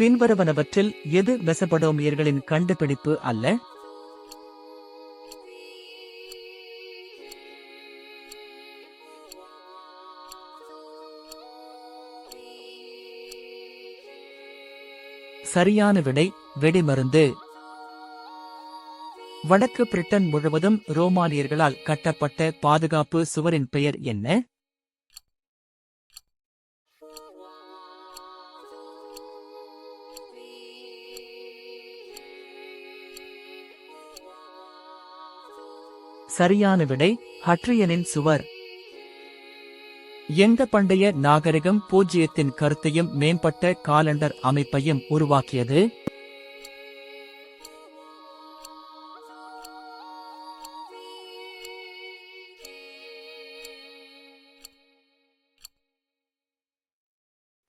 பின்வருவனவற்றில் எது மெசபடோமியர்களின் கண்டுபிடிப்பு அல்ல? சரியான விடை வெடிமருந்து. வடக்கு பிரிட்டன் முழுவதும் ரோமானியர்களால் கட்டப்பட்ட பாதுகாப்பு சுவரின் பெயர் என்ன? சரியான விடை ஹட்ரியனின் சுவர். எந்த பண்டைய நாகரிகம் பூஜ்ஜியத்தின் கருத்தையும் மேம்பட்ட காலண்டர் அமைப்பையும் உருவாக்கியது?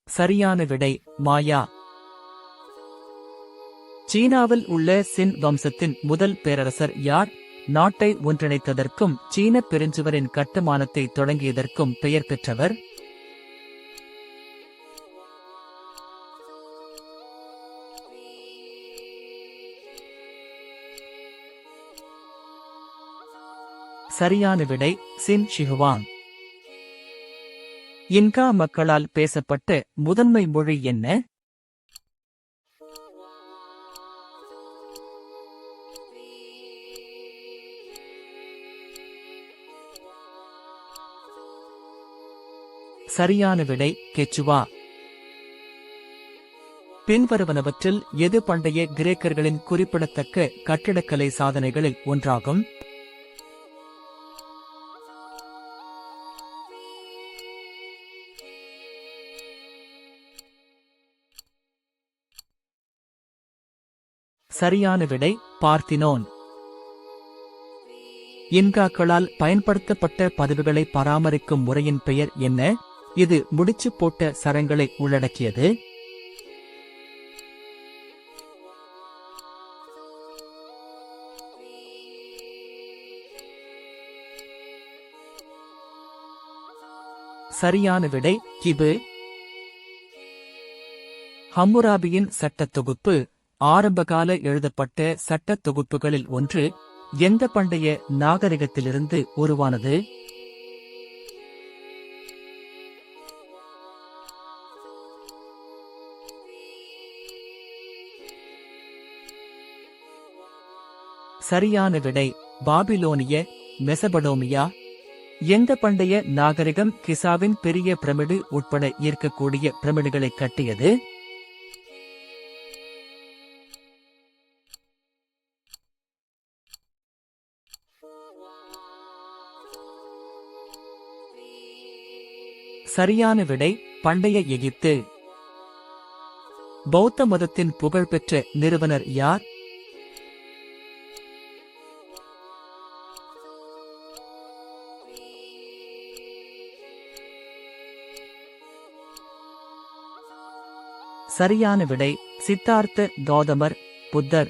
சரியான விடை மாயா. சீனாவில் உள்ள சின் வம்சத்தின் முதல் பேரரசர் யார்? நாட்டை ஒன்றிணைத்ததற்கும் சீன பெருஞ்சுவரின் கட்டுமானத்தை தொடங்கியதற்கும் பெயர் பெற்றவர். சரியான விடை சின் ஷிஹுவாங் இன்கா மக்களால் பேசப்பட்ட முதன்மை மொழி என்ன? சரியான விடை கெச்சுவா. பின்வருவனவற்றில் எது பண்டைய கிரேக்கர்களின் குறிப்பிடத்தக்க கட்டிடக்கலை சாதனைகளில் ஒன்றாகும்? சரியான விடை பார்த்தினோன். இன்காக்களால் பயன்படுத்தப்பட்ட பதிவுகளை பராமரிக்கும் முறையின் பெயர் என்ன? இது முடிச்சு போட்ட சரங்களை உள்ளடக்கியது. சரியான விடை கிபு. ஹம்முராபியின் சட்ட தொகுப்பு ஆரம்பகால எழுதப்பட்ட சட்ட தொகுப்புகளில் ஒன்று எந்த பண்டைய நாகரிகத்திலிருந்து உருவானது? சரியான விடை. பாபிலோனிய மெசபடோமியா. எந்த பண்டைய நாகரிகம் கிசாவின் பெரிய பிரமிடு உட்பட ஈர்க்கக்கூடிய பிரமிடுகளை கட்டியது? சரியான விடை பண்டைய எகிப்து. பௌத்த மதத்தின் புகழ்பெற்ற நிறுவனர் யார்? சரியான விடை சித்தார்த்த கௌதமர் புத்தர்.